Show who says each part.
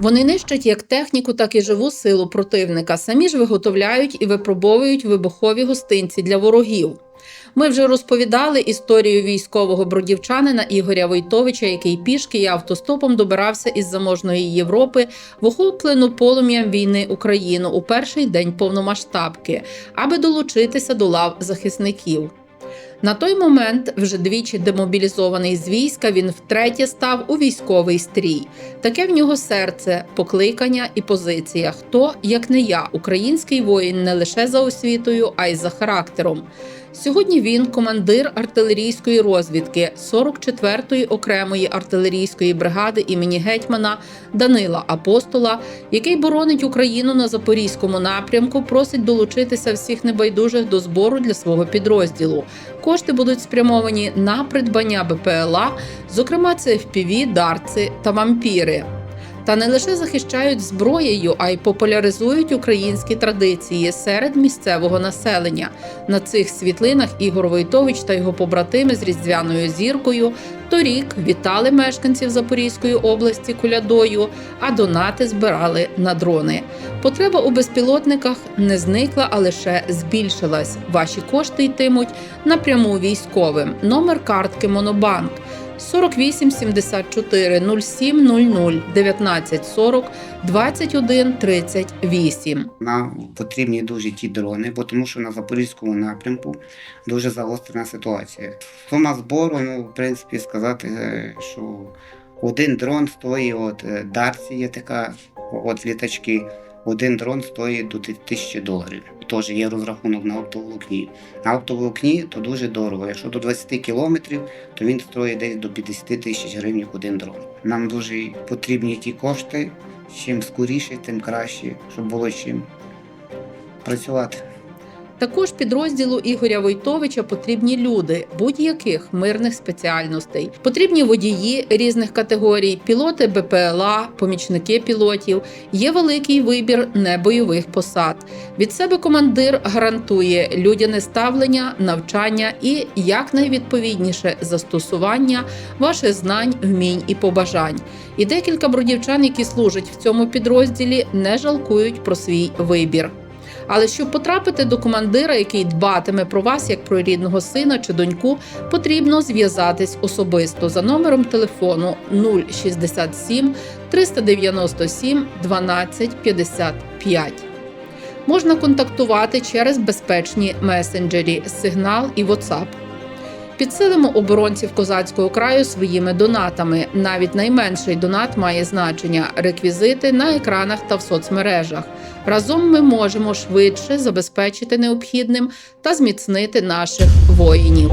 Speaker 1: Вони нищать як техніку, так і живу силу противника. Самі ж виготовляють і випробовують вибухові гостинці для ворогів. Ми вже розповідали історію військового бродівчанина Ігоря Войтовича, який пішки і автостопом добирався із заможної Європи в охоплену полум'ям війни Україну у перший день повномасштабки, аби долучитися до лав захисників. На той момент, вже двічі демобілізований з війська, він втретє став у військовий стрій. Таке в нього серце, покликання і позиція. Хто, як не я, український воїн не лише за освітою, а й за характером. Сьогодні він командир артилерійської розвідки 44-ї окремої артилерійської бригади імені гетьмана Данила Апостола, який боронить Україну на запорізькому напрямку, просить долучитися всіх небайдужих до збору для свого підрозділу. Кошти будуть спрямовані на придбання БПЛА, зокрема це FPV, дарци та вампіри. Та не лише захищають зброєю, а й популяризують українські традиції серед місцевого населення. На цих світлинах Ігор Войтович та його побратими з різдвяною зіркою торік вітали мешканців Запорізької області кулядою, а донати збирали на дрони. Потреба у безпілотниках не зникла, а лише збільшилась. Ваші кошти йтимуть напряму військовим. Номер картки Монобанк 48 74 07 00 19 40 21 38.
Speaker 2: Нам потрібні дуже ті дрони, бо тому що на запорізькому напрямку дуже загострена ситуація. Сума збору, ну, в принципі, сказати, е, що один дрон стоїть, от е, Дарсі є така, от літачки, один дрон стоїть до тисячі доларів. Теж є розрахунок на оптоволокні. На оптоволокні то дуже дорого. Якщо до 20 кілометрів, то він стоїть десь до 50 тисяч гривень один дрон. Нам дуже потрібні ті кошти. Чим скоріше, тим краще, щоб було чим працювати.
Speaker 1: Також підрозділу Ігоря Войтовича потрібні люди будь-яких мирних спеціальностей. Потрібні водії різних категорій, пілоти БПЛА, помічники пілотів. Є великий вибір небойових посад. Від себе командир гарантує людяне ставлення, навчання і якнайвідповідніше застосування ваших знань, вмінь і побажань. І декілька бродівчан, які служать в цьому підрозділі, не жалкують про свій вибір. Але щоб потрапити до командира, який дбатиме про вас як про рідного сина чи доньку, потрібно зв'язатись особисто за номером телефону 067 397 12 55. Можна контактувати через безпечні месенджері Сигнал і WhatsApp. Підсилимо оборонців козацького краю своїми донатами. Навіть найменший донат має значення реквізити на екранах та в соцмережах. Разом ми можемо швидше забезпечити необхідним та зміцнити наших воїнів.